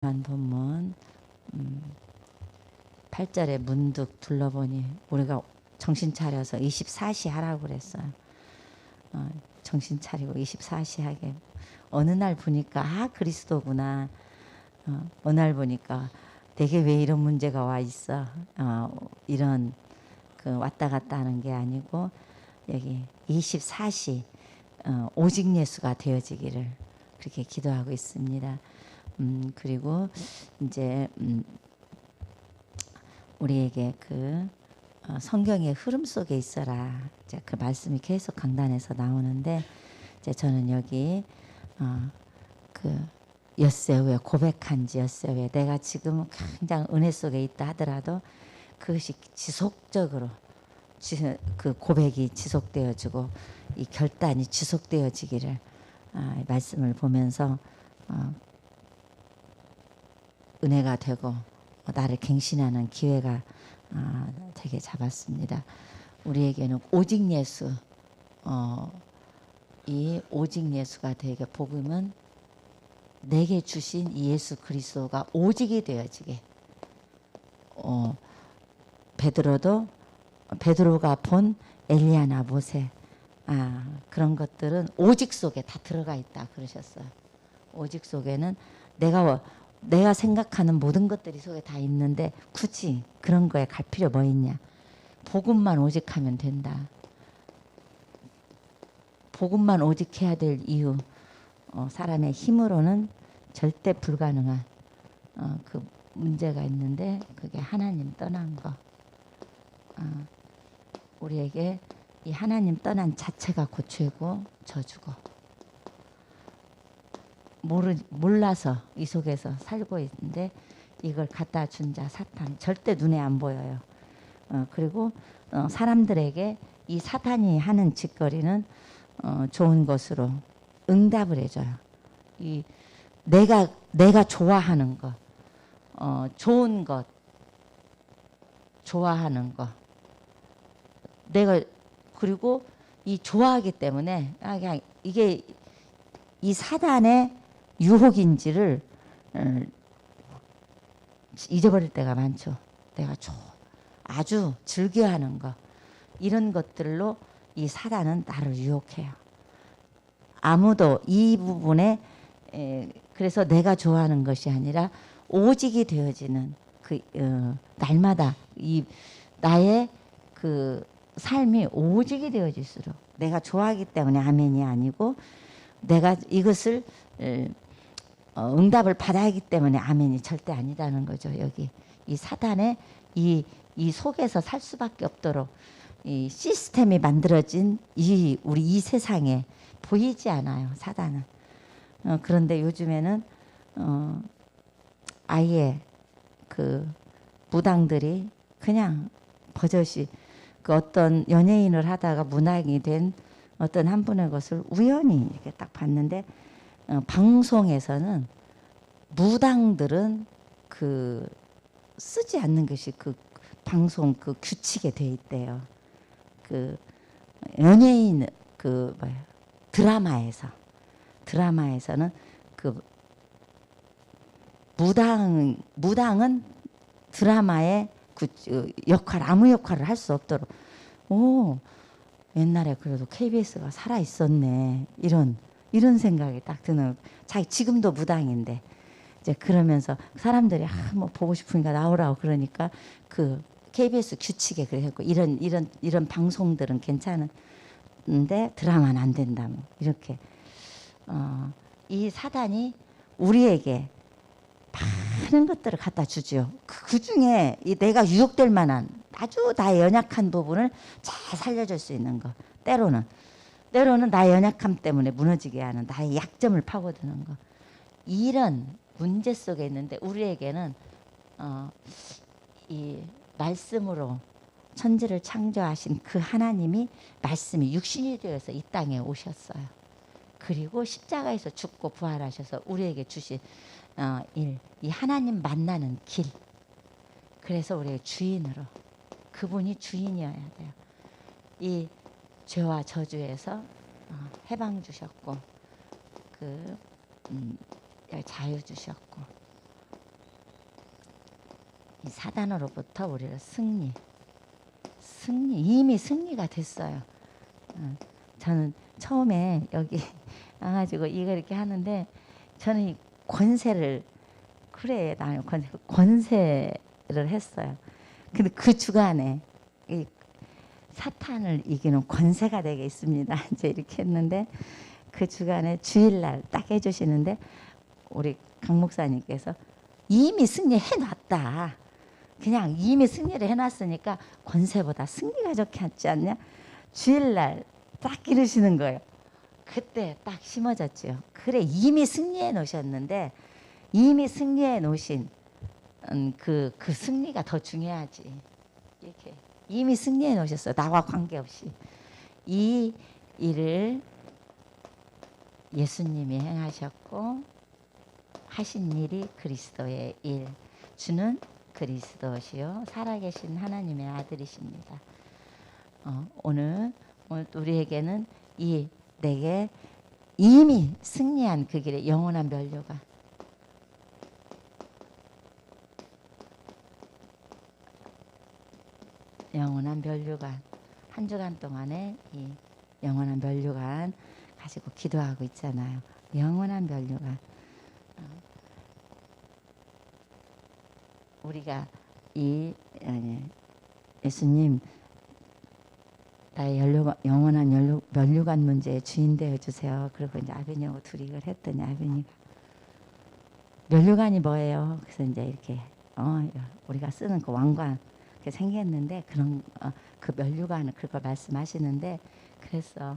한 본문 음, 8절에 문득 둘러보니 우리가 정신 차려서 24시 하라고 그랬어요. 어, 정신 차리고 24시 하게 어느 날 보니까 아 그리스도구나. 어, 어느 날 보니까 내게 왜 이런 문제가 와 있어. 어, 이런 그 왔다 갔다 하는 게 아니고 여기 24시 어, 오직 예수가 되어지기를 그렇게 기도하고 있습니다. 음, 그리고 이제 음, 우리에게 그 어, 성경의 흐름 속에 있어라. 이제 그 말씀이 계속 강단에서 나오는데 이제 저는 여기 어, 그 엿새우에 고백한지 엿새우에 내가 지금 굉장히 은혜 속에 있다 하더라도 그것이 지속적으로 지, 그 고백이 지속되어지고 이 결단이 지속되어지기를 아, 말씀을 보면서 어, 은혜가 되고 나를 갱신하는 기회가 아, 되게 잡았습니다. 우리에게는 오직 예수, 어, 이 오직 예수가 되게 복음은 내게 주신 이 예수 그리스도가 오직이 되어지게. 어, 베드로도 베드로가 본 엘리야나 모세, 아 그런 것들은 오직 속에 다 들어가 있다 그러셨어요. 오직 속에는 내가 내가 생각하는 모든 것들이 속에 다 있는데 굳이 그런 거에 갈 필요 뭐 있냐? 복음만 오직하면 된다. 복음만 오직해야 될 이유, 어, 사람의 힘으로는 절대 불가능한 어, 그 문제가 있는데 그게 하나님 떠난 거. 어, 우리에게 이 하나님 떠난 자체가 고초이고 저주고. 모르, 몰라서 이 속에서 살고 있는데 이걸 갖다 준 자 사탄 절대 눈에 안 보여요. 어, 그리고 어, 사람들에게 이 사탄이 하는 짓거리는 어, 좋은 것으로 응답을 해줘요. 이 내가 내가 좋아하는 것, 어, 좋은 것, 좋아하는 것. 내가 그리고 이 좋아하기 때문에 아, 그냥 이게 이 사단의 유혹인지를 어, 잊어버릴 때가 많죠. 내가 조, 아주 즐겨하는 것 이런 것들로 이 사단은 나를 유혹해요. 아무도 이 부분에 에, 그래서 내가 좋아하는 것이 아니라 오직이 되어지는 그 어, 날마다 이 나의 그 삶이 오직이 되어질수록 내가 좋아하기 때문에 아멘이 아니고 내가 이것을 에, 어, 응답을 받아야 하기 때문에 아멘이 절대 아니라는 거죠. 여기 이 사단의 이, 이 속에서 살 수밖에 없도록 이 시스템이 만들어진 이 우리 이 세상에 보이지 않아요. 사단은. 어, 그런데 요즘에는 어, 아예 그 무당들이 그냥 버젓이 그 어떤 연예인을 하다가 문학이 된 어떤 한 분의 것을 우연히 이렇게 딱 봤는데 어, 방송에서는 무당들은 그 쓰지 않는 것이 그 방송 그 규칙에 돼 있대요. 그 연예인 그 뭐야 드라마에서 드라마에서는 그 무당 무당은 드라마의 그 역할 아무 역할을 할 수 없도록 오 옛날에 그래도 KBS가 살아 있었네 이런 이런 생각이 딱 드는 자기 지금도 무당인데 이제 그러면서 사람들이 아 뭐 보고 싶으니까 나오라고 그러니까 그 KBS 규칙에 그래갖고 이런 이런 이런 방송들은 괜찮은데 드라마는 안 된다 뭐 이렇게 어, 이 사단이 우리에게 많은 것들을 갖다 주죠. 그, 그 중에 이 내가 유혹될 만한 아주 나의 연약한 부분을 잘 살려줄 수 있는 거. 때로는 때로는 나의 연약함 때문에 무너지게 하는 나의 약점을 파고드는 거. 이런 문제 속에 있는데 우리에게는 어, 이 말씀으로 천지를 창조하신 그 하나님이 말씀이 육신이 되어서 이 땅에 오셨어요. 그리고 십자가에서 죽고 부활하셔서 우리에게 주신 어, 일, 이 하나님 만나는 길. 그래서 우리의 주인으로 그분이 주인이어야 돼요. 이 죄와 저주에서 어, 해방 주셨고 그 음, 자유 주셨고 이 사단으로부터 우리를 승리, 승리 이미 승리가 됐어요. 어, 저는 처음에 여기 와가지고 이거 이렇게 하는데 저는 이 권세를 그래 나는 권세 권세를 했어요. 근데 그 주간에 이 사탄을 이기는 권세가 되게 있습니다. 이제 이렇게 했는데 그 주간에 주일날 딱 해주시는데 우리 강 목사님께서 이미 승리해 놨다. 그냥 이미 승리를 해놨으니까 권세보다 승리가 좋게 하지 않냐? 주일날 딱 이러시는 거예요. 그때 딱 심어졌죠. 그래 이미 승리해 놓으셨는데 이미 승리해 놓으신 음, 그, 그 승리가 더 중요하지. 이렇게 이미 승리해 놓으셨어. 나와 관계없이 이 일을 예수님이 행하셨고 하신 일이 그리스도의 일. 주는 그리스도시요 살아계신 하나님의 아들이십니다. 어, 오늘 오늘 우리에게는 이 내게 이미 승리한 그 길에 영원한 면류가 영원한 면류관 한 주간 동안에 이 영원한 면류관 가지고 기도하고 있잖아요. 영원한 면류관 어, 우리가 이 예수님 나의 연료, 영원한 연료, 면류관 문제의 주인 되어 주세요. 그리고 이제 아버님하고 둘이 이걸 했더니 아버니가 면류관이 뭐예요? 그래서 이제 이렇게 어 우리가 쓰는 그 왕관 이렇게 생겼는데 그런 어, 그 면류관을 그걸 말씀하시는데 그래서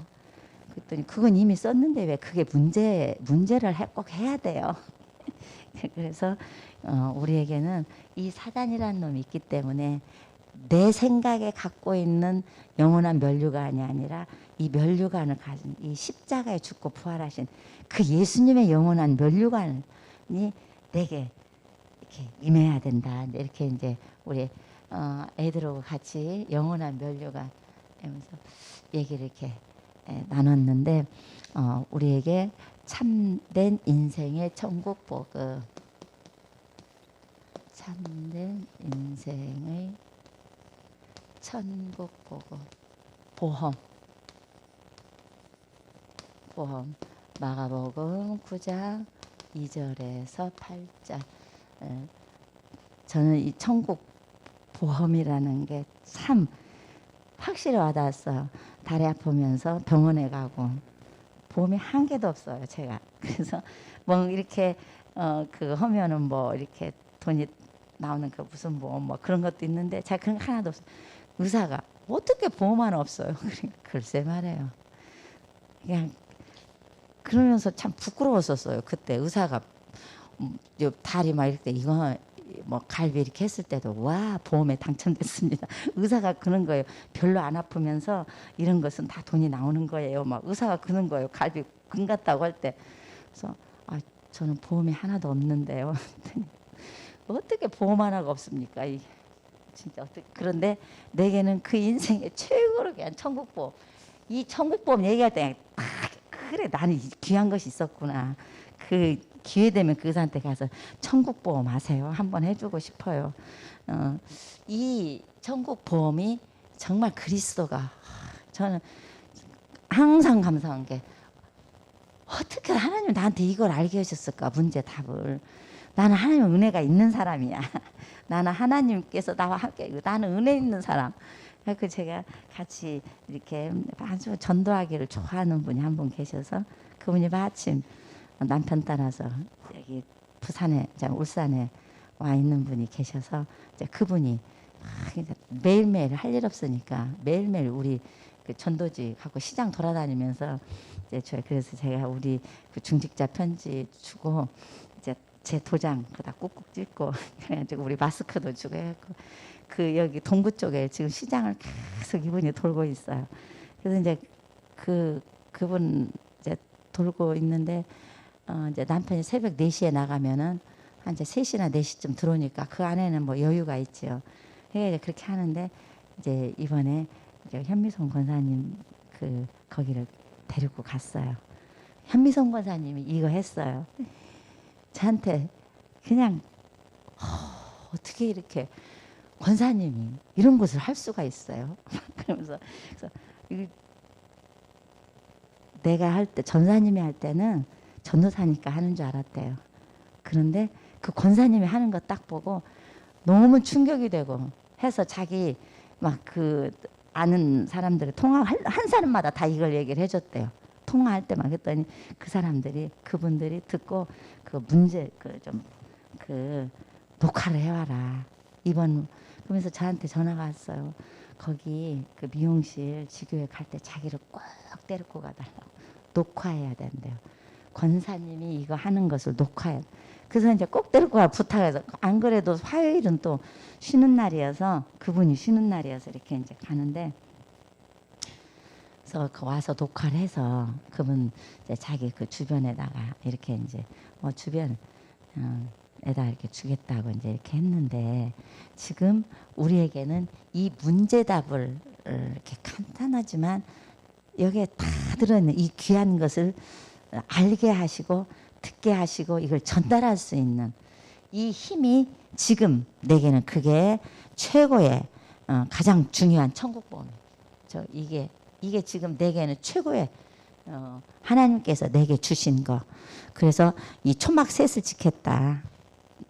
그랬더니 그건 이미 썼는데 왜 그게 문제 문제를 해- 꼭 해야 돼요. 그래서 어, 우리에게는 이 사단이라는 놈이 있기 때문에 내 생각에 갖고 있는 영원한 면류관이 아니라 이 면류관을 가진 이 십자가에 죽고 부활하신 그 예수님의 영원한 면류관이 내게 이렇게 임해야 된다. 이렇게 이제 우리 어, 애들하고 같이 영원한 면류관 하면서 얘기를 이렇게 에, 나눴는데 어, 우리에게 참된 인생의 천국 복음 참된 인생의 천국 복음 보험. 보험. 마가복음 9장 2절에서 8절. 에, 저는 이 천국 보험이라는 게 참 확실히 와닿았어요. 다리 아프면서 병원에 가고 보험이 한 개도 없어요. 제가 그래서 뭐 이렇게 어 그 하면은 뭐 이렇게 돈이 나오는 그 무슨 보험 뭐 그런 것도 있는데 제가 그런 거 하나도 없어요. 의사가 어떻게 보험 하나 없어요. 그러니까 글쎄 말해요. 그냥 그러면서 참 부끄러웠었어요. 그때 의사가 음, 요 다리 막 이렇게 이거 뭐 갈비 이렇게 했을 때도 와 보험에 당첨됐습니다. 의사가 그런 거예요. 별로 안 아프면서 이런 것은 다 돈이 나오는 거예요. 막 의사가 그런 거예요. 갈비 금 같다고 할 때. 그래서 아 저는 보험이 하나도 없는데요. 어떻게 보험 하나가 없습니까? 이 진짜 어떻게 그런데 내게는 그 인생의 최고로 귀한 천국보험. 이 천국보험 얘기할 때 딱 그래 나는 이 귀한 것이 있었구나. 그 기회 되면 그 의사한테 가서 천국 보험 하세요. 한번 해주고 싶어요. 어, 이 천국 보험이 정말 그리스도가 저는 항상 감사한 게 어떻게 하나님 나한테 이걸 알게 하셨을까 문제 답을 나는 하나님 은혜가 있는 사람이야. 나는 하나님께서 나와 함께 나는 은혜 있는 사람. 그 제가 같이 이렇게 아주 전도하기를 좋아하는 분이 한 분 계셔서 그분이 마침 남편 따라서 여기 부산에 울산에 와 있는 분이 계셔서 이제 그분이 매일매일 할 일 없으니까 매일매일 우리 그 전도지 갖고 시장 돌아다니면서 이제 저 그래서 제가 우리 그 중직자 편지 주고 이제 제 도장 그다 꾹꾹 찍고 그래가지고 우리 마스크도 주고 해갖고 그 여기 동구 쪽에 지금 시장을 계속 이분이 돌고 있어요. 그래서 이제 그 그분 이제 돌고 있는데 어 이제 남편이 새벽 4시에 나가면은 한 이제 3시나 4시쯤 들어오니까 그 안에는 뭐 여유가 있죠. 해 이제 그렇게 하는데 이제 이번에 이제 현미성 권사님 그 거기를 데리고 갔어요. 현미성 권사님이 이거 했어요. 저한테 그냥 어떻게 이렇게 권사님이 이런 것을 할 수가 있어요. 그러면서 내가 할 때 전사님이 할 때는 전도사니까 하는 줄 알았대요. 그런데 그 권사님이 하는 거 딱 보고 너무 충격이 되고 해서 자기 막 그 아는 사람들이 통화 한, 한 사람마다 다 이걸 얘기를 해줬대요. 통화할 때만 했더니 그 사람들이 그분들이 듣고 그 문제 그좀그 녹화를 해와라 이번 그러면서 저한테 전화가 왔어요. 거기 그 미용실 지교회 갈 때 자기를 꼭 데리고 가달라고 녹화해야 된대요. 권사님이 이거 하는 것을 녹화해. 그래서 이제 꼭 데리고 가 부탁해서 안 그래도 화요일은 또 쉬는 날이어서 그분이 쉬는 날이어서 이렇게 이제 가는데 그래서 그 와서 녹화를 해서 그분 이제 자기 그 주변에다가 이렇게 이제 뭐 주변 어, 에다 이렇게 주겠다고 이제 이렇게 했는데 지금 우리에게는 이 문제 답을 이렇게 간단하지만 여기에 다 들어있는 이 귀한 것을 알게 하시고 듣게 하시고 이걸 전달할 수 있는 이 힘이 지금 내게는 그게 최고의 어, 가장 중요한 천국 보험. 저 이게 이게 지금 내게는 최고의 어, 하나님께서 내게 주신 거. 그래서 이 초막 셋을 지켰다.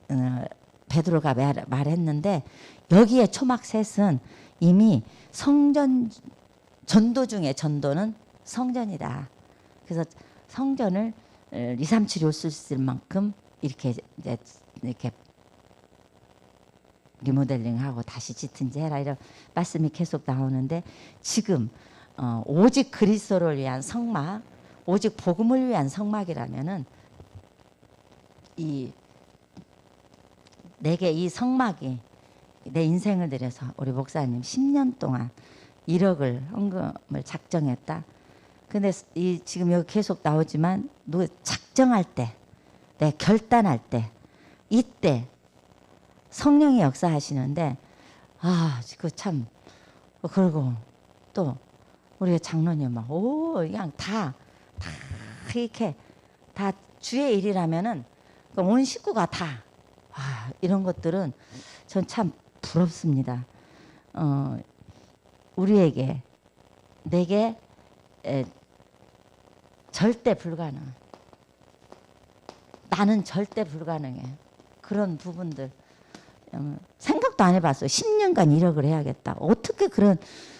어, 베드로가 말, 말했는데 여기에 초막 셋은 이미 성전 전도 중에 전도는 성전이다. 그래서 성전을 2, 3, 7, 5 쓸 만큼 이렇게 이제 이렇게 리모델링하고 다시 짓든지 해라 이런 말씀이 계속 나오는데 지금 어, 오직 그리스도를 위한 성막, 오직 복음을 위한 성막이라면은 이 내게 이 성막이 내 인생을 들여서 우리 목사님 10년 동안 1억을 헌금을 작정했다. 근데 이 지금 여기 계속 나오지만 너 작정할 때, 내 결단할 때, 이때 성령이 역사하시는데 아, 그 참 그리고 또 우리가 장로님 막오 그냥 다다 이렇게 다 주의 일이라면은 그온 식구가 다 아, 이런 것들은 전 참 부럽습니다. 어, 우리에게 내게 에, 절대 불가능. 나는 절대 불가능해. 그런 부분들 어, 생각도 안 해봤어요. 10년간 이력을 해야겠다. 어떻게 그런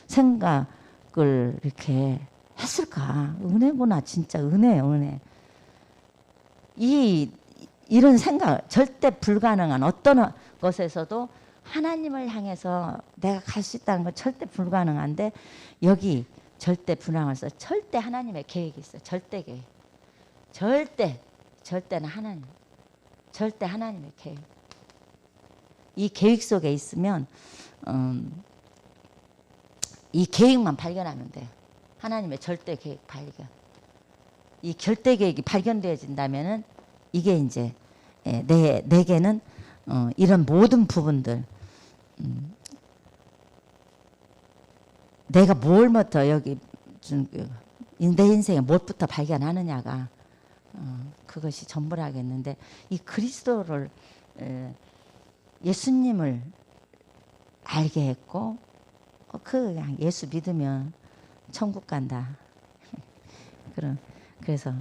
생각을 이렇게 했을까? 은혜구나, 진짜 은혜예요, 은혜. 이 이런 생각 절대 불가능한 어떤 것에서도 하나님을 향해서 내가 갈 수 있다는 건 절대 불가능한데 여기 절대 불황을 써 절대 하나님의 계획이 있어요. 절대 계획. 절대 절대는 하나님. 절대 하나님의 계획. 이 계획 속에 있으면 음, 이 계획만 발견하면 돼요. 하나님의 절대 계획 발견. 이 절대 계획이 발견되어진다면은 이게 이제 예, 내 내게는 어, 이런 모든 부분들 음, 내가 뭘부터 여기 좀, 그, 내 인생에 뭘부터 발견하느냐가 어, 그것이 전부라겠는데 이 그리스도를 에, 예수님을 알게 했고 어, 그 그냥 예수 믿으면 천국 간다. 그런 그래서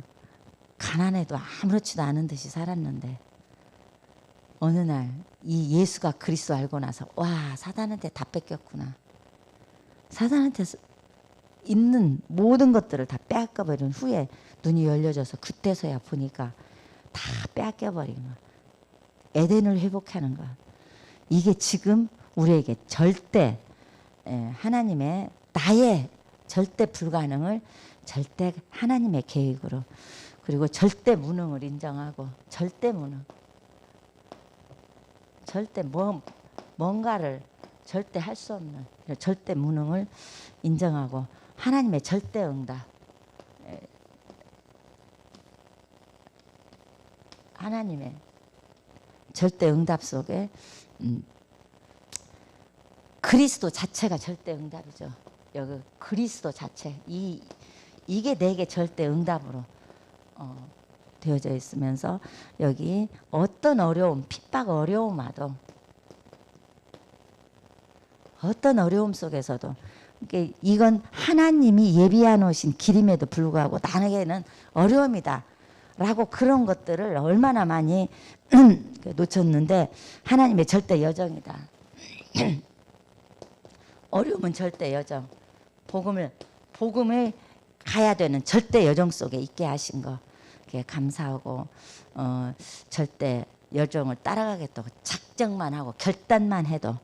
가난해도 아무렇지도 않은 듯이 살았는데 어느 날 이 예수가 그리스도 알고 나서 와 사단한테 다 뺏겼구나. 사단한테 있는 모든 것들을 다 빼앗겨 버린 후에 눈이 열려져서 그때서야 보니까 다 빼앗겨 버린 거. 에덴을 회복하는 거. 이게 지금 우리에게 절대 에, 하나님의 나의 절대 불가능을 절대 하나님의 계획으로 그리고 절대 무능을 인정하고 절대 무능 절대 뭐 뭔가를 절대 할 수 없는 절대 무능을 인정하고 하나님의 절대 응답 에, 하나님의 절대 응답 속에 음, 그리스도 자체가 절대 응답이죠. 여기 그리스도 자체 이 이게 내게 절대 응답으로 어, 되어져 있으면서 여기 어떤 어려움, 핍박, 어려움 와도 어떤 어려움 속에서도 이게 이건 하나님이 예비해 놓으신 길임에도 불구하고 나에게는 어려움이다. 라고 그런 것들을 얼마나 많이 놓쳤는데 하나님의 절대 여정이다. 어려움은 절대 여정. 복음을 복음을 가야 되는 절대 여정 속에 있게 하신 거. 감사하고 어, 절대 여정을 따라가겠다고 작정만 하고 결단만 해도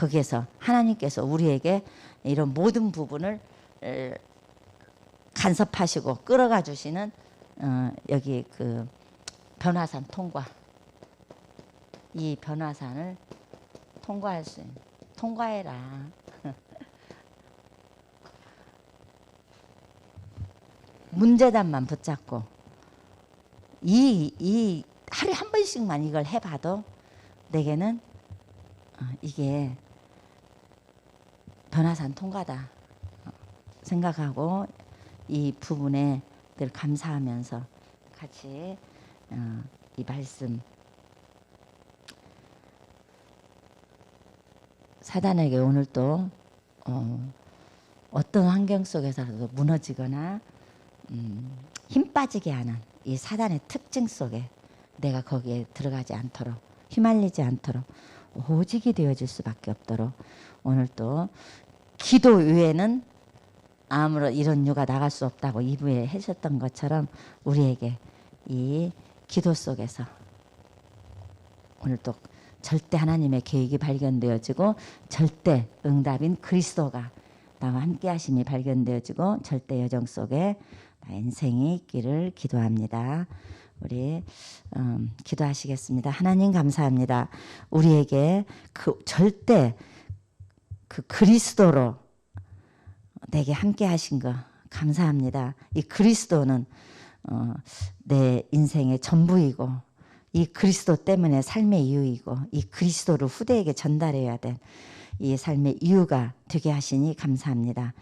거기에서 하나님께서 우리에게 이런 모든 부분을 에, 간섭하시고 끌어가 주시는 어, 여기 그 변화산 통과 이 변화산을 통과할 수 있는 통과해라. 문제단만 붙잡고 이, 이 하루에 한 번씩만 이걸 해봐도 내게는 어, 이게 변화산 통과다 어, 생각하고 이 부분에 늘 감사하면서 같이 어, 이 말씀. 사단에게 오늘 또 어, 어떤 환경 속에서라도 무너지거나 음, 힘 빠지게 하는 이 사단의 특징 속에 내가 거기에 들어가지 않도록 휘말리지 않도록 오직이 되어질 수밖에 없도록 오늘 또 기도 외에는 아무런 이런 유가 나갈 수 없다고 이부에 하셨던 것처럼 우리에게 이 기도 속에서 오늘 또 절대 하나님의 계획이 발견되어지고 절대 응답인 그리스도가 나와 함께 하심이 발견되어지고 절대 여정 속에 나 인생이 있기를 기도합니다. 우리 음, 기도하시겠습니다. 하나님 감사합니다. 우리에게 그 절대 그 그리스도로 내게 함께 하신 거 감사합니다. 이 그리스도는 어, 내 인생의 전부이고 이 그리스도 때문에 삶의 이유이고 이 그리스도를 후대에게 전달해야 될이 삶의 이유가 되게 하시니 감사합니다.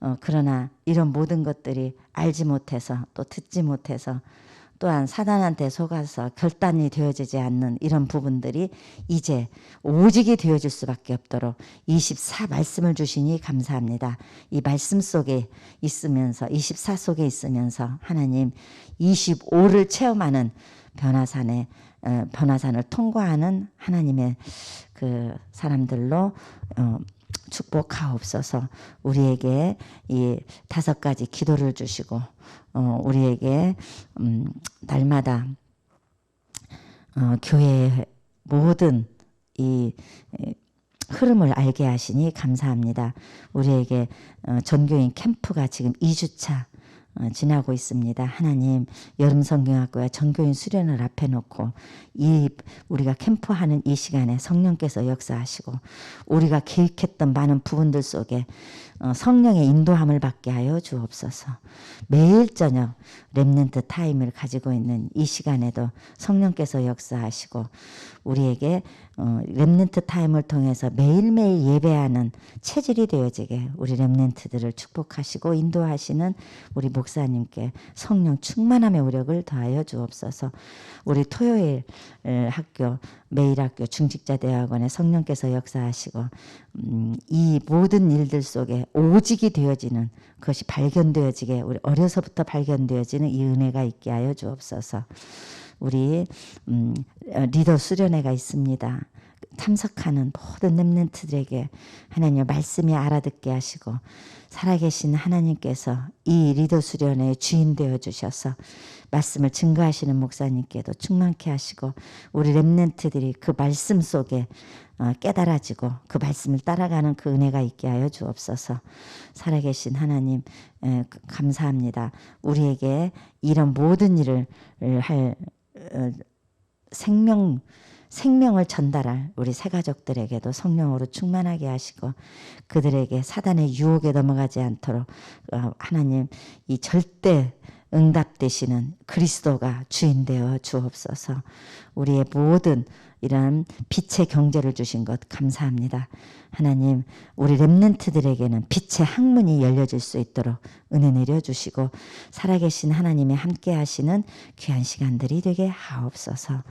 어, 그러나 이런 모든 것들이 알지 못해서 또 듣지 못해서 또한 사단한테 속아서 결단이 되어지지 않는 이런 부분들이 이제 오직이 되어질 수밖에 없도록 24 말씀을 주시니 감사합니다. 이 말씀 속에 있으면서 24 속에 있으면서 하나님 25를 체험하는 변화산에 어, 변화산을 통과하는 하나님의 그 사람들로 어, 축복하옵소서 우리에게 이 다섯 가지 기도를 주시고 어, 우리에게 음, 날마다 어, 교회의 모든 이 에, 흐름을 알게 하시니 감사합니다. 우리에게 어, 전교인 캠프가 지금 2주차 어, 지나고 있습니다. 하나님 여름 성경학교와 전교인 수련을 앞에 놓고 이 우리가 캠프하는 이 시간에 성령께서 역사하시고 우리가 계획했던 많은 부분들 속에 어, 성령의 인도함을 받게 하여 주옵소서. 매일 저녁 렘넌트 타임을 가지고 있는 이 시간에도 성령께서 역사하시고 우리에게 어, 렘넌트 타임을 통해서 매일매일 예배하는 체질이 되어지게 우리 렘넌트들을 축복하시고 인도하시는 우리 목사님께 성령 충만함의 우력을 더하여 주옵소서. 우리 토요일 학교 매일 학교 중직자 대학원에 성령께서 역사하시고 음, 이 모든 일들 속에 오직이 되어지는 그것이 발견되어지게 우리 어려서부터 발견되어지는 이 은혜가 있게 하여 주옵소서. 우리 음, 리더 수련회가 있습니다. 참석하는 모든 렘넌트들에게 하나님 말씀이 알아듣게 하시고 살아계신 하나님께서 이 리더 수련의 주인 되어 주셔서 말씀을 증거하시는 목사님께도 충만케 하시고 우리 렘넌트들이 그 말씀 속에 어, 깨달아지고 그 말씀을 따라가는 그 은혜가 있게 하여 주옵소서. 살아계신 하나님 그 감사합니다. 우리에게 이런 모든 일을 할 어, 생명 생명을 전달할 우리 새 가족들에게도 성령으로 충만하게 하시고 그들에게 사단의 유혹에 넘어가지 않도록 어, 하나님 이 절대 응답 되시는 그리스도가 주인 되어 주옵소서. 우리의 모든 이런 빛의 경제를 주신 것 감사합니다. 하나님, 우리 렘넌트들에게는 빛의 학문이 열려질 수 있도록 은혜 내려 주시고 살아계신 하나님의 함께 하시는 귀한 시간들이 되게 하옵소서.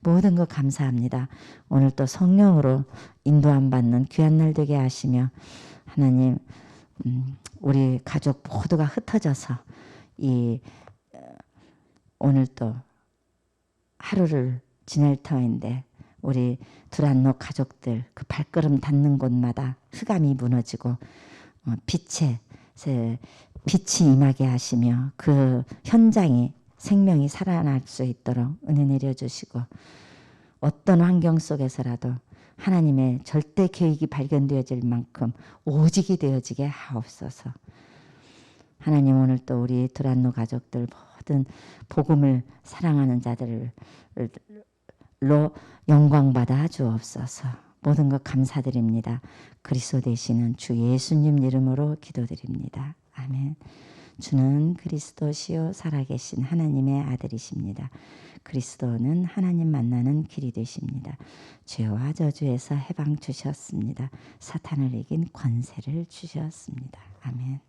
모든 것 감사합니다. 오늘 또 성령으로 인도함 받는 귀한 날 되게 하시며 하나님 음, 우리 가족 모두가 흩어져서 이 어, 오늘 또 하루를 지낼 터인데 우리 두란노 가족들 그 발걸음 닿는 곳마다 흑암이 무너지고 어, 빛에 새 빛이 임하게 하시며 그 현장이 생명이 살아날 수 있도록 은혜 내려주시고 어떤 환경 속에서라도 하나님의 절대 계획이 발견되어질 만큼 오직이 되어지게 하옵소서. 하나님 오늘 또 우리 두란노 가족들 모든 복음을 사랑하는 자들로 영광 받아 주옵소서. 모든 것 감사드립니다. 그리스도 되시는 주 예수님 이름으로 기도드립니다. 아멘. 주는 그리스도시요 살아계신 하나님의 아들이십니다. 그리스도는 하나님 만나는 길이 되십니다. 죄와 저주에서 해방 주셨습니다. 사탄을 이긴 권세를 주셨습니다. 아멘.